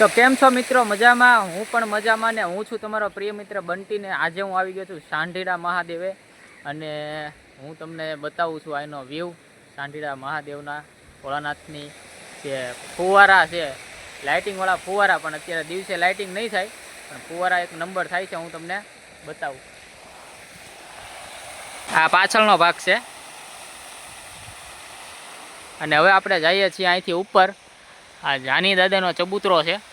તો કેમ છો મિત્રો? મજામાં? હું પણ મજામાં ને હું છું તમારો પ્રિય મિત્ર બંટીને. આજે હું આવી ગયો છું સાંઢીડા મહાદેવે અને હું તમને બતાવું છું આનો વ્યૂ સાંઢીડા મહાદેવના ભોળાનાથની જે ફુવારા છે લાઇટિંગવાળા ફુવારા, પણ અત્યારે દિવસે લાઇટિંગ નહીં થાય, પણ ફુવારા એક નંબર થાય છે, હું તમને બતાવું. આ પાછળનો ભાગ છે. અને હવે આપણે જઈએ છીએ અહીંથી ઉપર. આ જાની દાદાનો ચબૂતરો છે.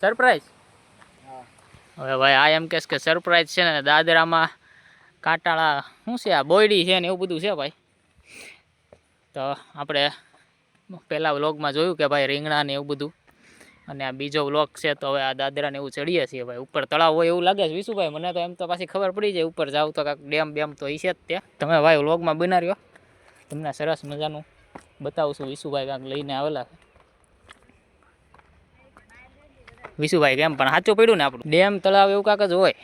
સરપ્રાઈઝ હવે ભાઈ આ એમ કહેશ કે સરપ્રાઈઝ છે ને દાદરામાં કાંટાળા શું છે આ બોયડી છે ને એવું બધું છે ભાઈ. તો આપણે પહેલાં વ્લોગમાં જોયું કે ભાઈ રીંગણા ને એવું બધું. અને આ બીજો વ્લોગ છે તો હવે આ દાદરાને એવું ચડીએ છીએ ભાઈ. ઉપર તળાવ હોય એવું લાગે છે વિશુભાઈ મને તો એમ તો પાછી ખબર પડી જાય. ઉપર જાવ તો કાંક ડેમ બેમ તો હશે જ તે તમે ભાઈ વ્લોગમાં બનાવ્યો તમને સરસ મજાનું બતાવું છું વિશુભાઈ કાંક લઈને આવેલા છે. વિશુભાઈ કેમ? પણ સાચું પડ્યું ને આપણું. ડેમ તળાવ એવું કાંક જ હોય.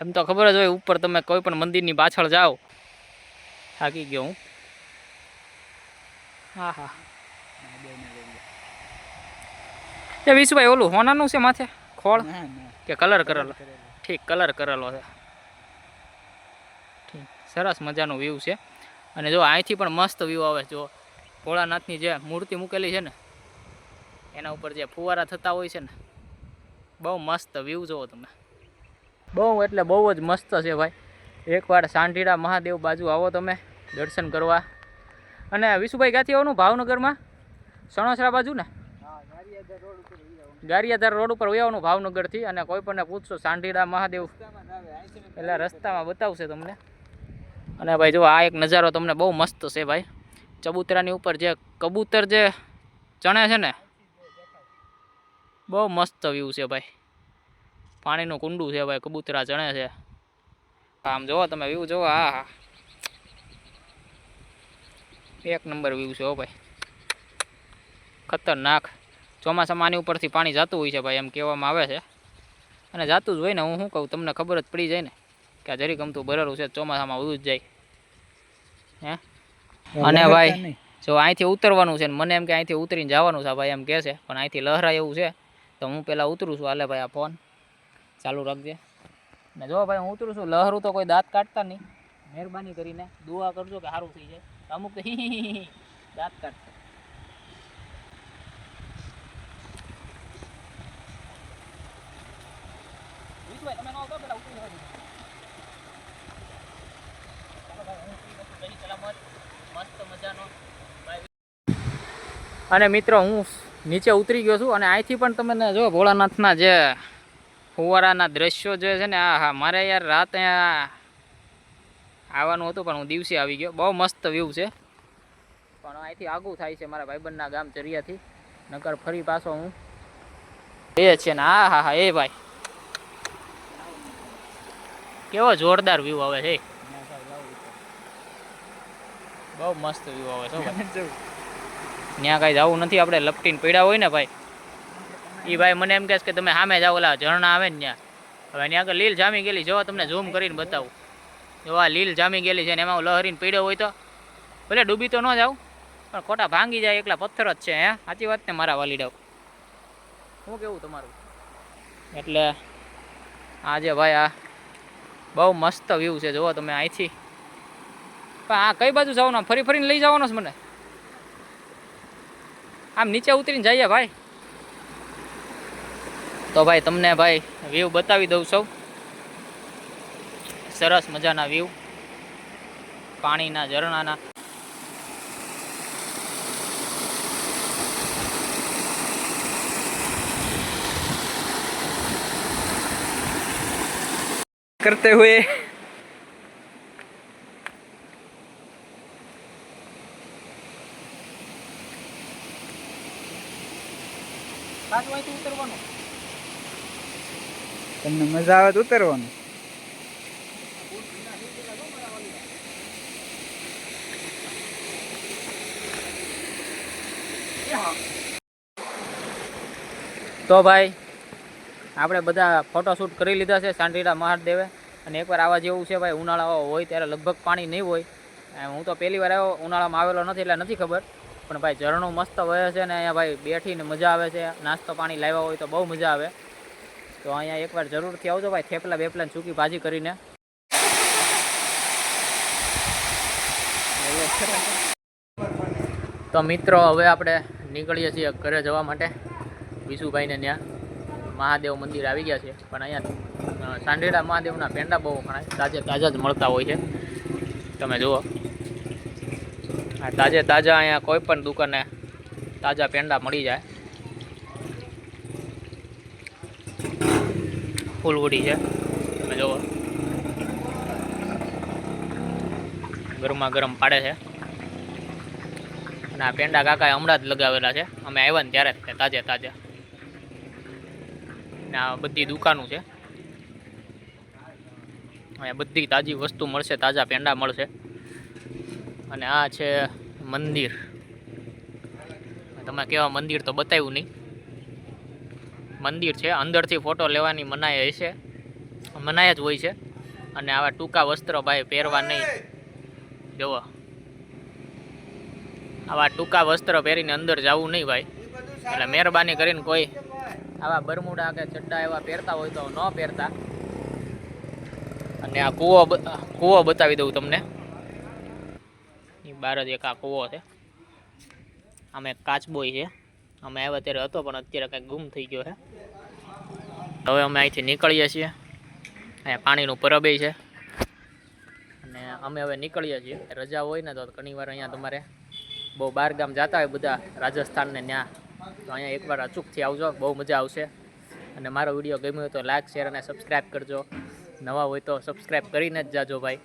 એમ તો ખબર જ હોય ઉપર તમે કોઈ પણ મંદિરની પાછળ જાઓ. થાકી ગયો હું. હા હા. એ વિશુભાઈ ઓલું હોનાનું છે માથે? ખોળ? કે કલર કરેલો? ઠીક કલર કરેલો છે. ઠીક. સરસ મજાનું વ્યૂ છે. અને જો અહીંથી પણ મસ્ત વ્યૂ આવે જો ભોળાનાથની જે મૂર્તિ મૂકેલી છે ને એના ઉપર જે ફુવારા થતા હોય છે ને બહુ મસ્ત વ્યૂ જુઓ તમે. બહુ એટલે બહુ જ મસ્ત છે ભાઈ. એકવાર સાંઢીડા મહાદેવ બાજુ આવો તમે, દર્શન કરવા. અને વિશુભાઈ, ક્યાંથી આવવાનું? ભાવનગરમાં? સણોસરા બાજુ ને ગારિયાધાર રોડ ઉપર વયાવાનું ભાવનગરથી અને કોઈ પણ પૂછશો સાંઢીડા મહાદેવ. એટલે રસ્તામાં બતાવશે તમને. અને ભાઈ જો, આ એક નજારો તમને બહુ મસ્ત છે ભાઈ. ચબૂતરાની ઉપર જે કબૂતર જે ચણે છે ને બહુ મસ્ત વ્યૂ છે ભાઈ. પાણીનું કુંડું છે ભાઈ કબૂતરા ચણે છે. આમ જોવો તમે વ્યૂ જોવો હા હા. એક નંબર વ્યૂ છે હો ભાઈ. ખતરનાક. ચોમાસામાં આની ઉપરથી પાણી જતું હોય છે ભાઈ એમ કહેવામાં આવે છે. અને જાતું જ હોય ને હું શું કહું તમને ખબર જ પડી જાય ને કે આ જરી ગમતું ભરેલું છે ચોમાસામાં વધુ જ જાય. હે? અને ભાઈ જો અહીંથી ઉતરવાનું છે ને મને એમ કે અહીંથી ઉતરીને જવાનું છે ભાઈ એમ કહે છે પણ અહીંથી લહરા એવું છે. તો હું પહેલાં ઉતરું છું. હાલે ભાઈ આ ફોન ચાલુ રાખજે. ને જો ભાઈ હું ઉતરું છું. લહરું તો કોઈ દાંત કાઢતા નહીં. મહેરબાની કરીને દુઆ કરજો કે સારું થઈ જાય. અમુક તો દાંત કાઢતા અને મિત્રો, હું નીચે ઉતરી ગયો છું અને અહીંથી પણ તમને જો ભોળાનાથના જે ફુવારાના દ્રશ્યો જે છે ને, આ હા, મારે યાર રાત આવવાનું હતું પણ હું દિવસે આવી ગયો. બહુ મસ્ત વ્યૂ છે. પણ અહીંથી આગું થાય છે મારા ભાઈબંધના ગામ ચરિયાથી. નકર ફરી પાછો હું. એ છે ને હા હા હા, એ ભાઈ. કેવો જોરદાર વ્યૂ આવે છે. બહુ મસ્ત વ્યૂ આવે છે ત્યાં કાંઈ જવું નથી, આપણે લપટીને પીડા હોય ને ભાઈ. એ ભાઈ મને એમ કહેશ કે તમે સામે જાઓ, ઓલા ઝરણા આવે ને ત્યાં. હવે ત્યાં આગળ લીલ જામી ગયેલી જો તમને ઝૂમ કરીને બતાવું. જો આ લીલ જામી ગયેલી છે ને એમાં લહરીને પડ્યો હોય તો. ભલે ડૂબી તો ન જાઉં, પણ ખોટા ભાંગી જાય, એકલા પથ્થર જ છે, હે? સાચી વાત ને મારા વાલીડાઓ. શું કેવું તમારું? એટલે આજે ભાઈ આ બહુ મસ્ત વ્યૂ છે જુઓ તમે અહીંથી. પણ આ કઈ બાજુ જવાનું? ફરી ફરીને લઈ જવાનો છે મને? આમ નીચે ઉતરીને જઈએ ભાઈ તો ભાઈ તમને ભાઈ વ્યૂ બતાવી દઉં સૌ સરસ મજાના વ્યૂ પાણીના ઝરણાના करते हुए તમને મજા આવે તો ઉતરવાનું. તો ભાઈ, આપણે બધા ફોટોશૂટ કરી લીધા છે સાંઢીડા મહાદેવે. અને એકવાર આવા જેવું છે ભાઈ ઉનાળા હોય ત્યારે લગભગ પાણી નહીં હોય. હું તો પહેલી વાર આવ્યો, ઉનાળામાં આવેલો નથી એટલે નથી ખબર. પણ ભાઈ ઝરણું મસ્ત વહે છે ને અહીંયા ભાઈ બેઠીને મજા આવે છે. નાસ્તો પાણી લાવ્યા હોય તો બહુ મજા આવે. તો અહીંયા એકવાર જરૂરથી આવજો ભાઈ થેપલા બેપલાને સૂકી ભાજી કરીને. તો મિત્રો હવે આપણે નીકળીએ છીએ ઘરે જવા માટે. વિશુભાઈને ત્યાં મહાદેવ મંદિર આવી ગયા છે. પણ અહીંયા અ, સાંઢેડા મહાદેવના પેંડા બહુ ઘણા તાજે તાજા જ મળતા હોય છે. તમે જુઓ. આ તાજે તાજા અહીંયા કોઈ પણ દુકાને તાજા પેંડા મળી જાય. ફૂલવડી છે. તમે જુઓ. ગરમા ગરમ પાડે છે. અને આ પેંડા કાકાએ હમણાં જ લગાવેલા છે. અમે આવ્યા ને ત્યારે જ તાજે તાજા. ને આ બધી દુકાનો છે. અહીંયા બધી તાજી વસ્તુ મળશે, તાજા પેંડા મળશે. અને આ છે મંદિર. તમે કેવા મંદિર તો બતાવ્યું નહીં. મંદિર છે. અંદરથી ફોટો લેવાની મનાય હશે. મનાય જ હોય છે. અને આવા ટૂંકા વસ્ત્ર ભાઈ પહેરવા નહીં. જુઓ. આવા ટૂંકા વસ્ત્ર પહેરીને અંદર જવું નહીં ભાઈ. એટલે મહેરબાની કરીને કોઈ આવા બરમુડા કે ચડ્ડા એવા પહેરતા હોય તો ન પહેરતા. અને આ કૂવો કૂવો બતાવી દઉં તમને. એ બાર જ એક આ કૂવો છે. આમે એક કાચબોય છે. અમે આવ્યા ત્યારે હતો, પણ અત્યારે કંઈક ગુમ થઈ ગયો છે. હવે અમે અહીંથી નીકળીએ છીએ. અહીંયા પાણીનું પરબે છે. અને અમે હવે નીકળીએ છીએ. રજા હોય ને તો ઘણીવાર અહીંયા તમારે બહુ બહાર ગામ જતા હોય બધા રાજસ્થાન ને ત્યાં. તો અહીંયા એકવાર અચૂકથી આવજો. બહુ મજા આવશે. અને મારો વીડિયો ગમ્યો હોય તો લાઈક, શેર અને સબસ્ક્રાઈબ કરજો. નવા હોય તો સબસ્ક્રાઈબ કરીને જ જાજો ભાઈ.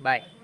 બાય.